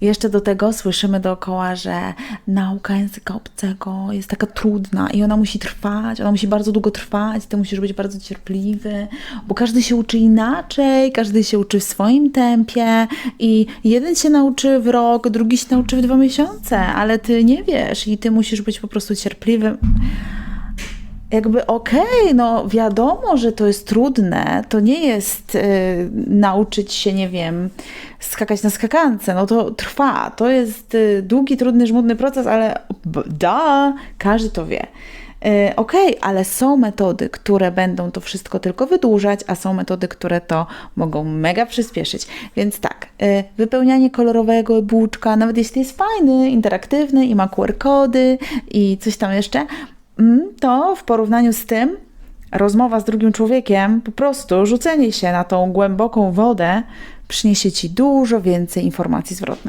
Jeszcze do tego słyszymy dookoła, że nauka języka obcego jest taka trudna i ona musi trwać, ona musi bardzo długo trwać, ty musisz być bardzo cierpliwy, bo każdy się uczy inaczej, każdy się uczy w swoim tempie i jeden się nauczy w rok, drugi się nauczy w dwa miesiące, ale ty nie wiesz i ty musisz być po prostu cierpliwym jakby okej, no wiadomo, że to jest trudne, to nie jest y, nauczyć się, nie wiem, skakać na skakance, no to trwa, to jest y, długi, trudny, żmudny proces, ale da, każdy to wie. Y, Okej, ale są metody, które będą to wszystko tylko wydłużać, a są metody, które to mogą mega przyspieszyć. Więc tak, y, wypełnianie kolorowego e-booczka, nawet jeśli jest fajny, interaktywny i ma QR-kody i coś tam jeszcze, to w porównaniu z tym rozmowa z drugim człowiekiem, po prostu rzucenie się na tą głęboką wodę przyniesie ci dużo więcej informacji zwrotnej.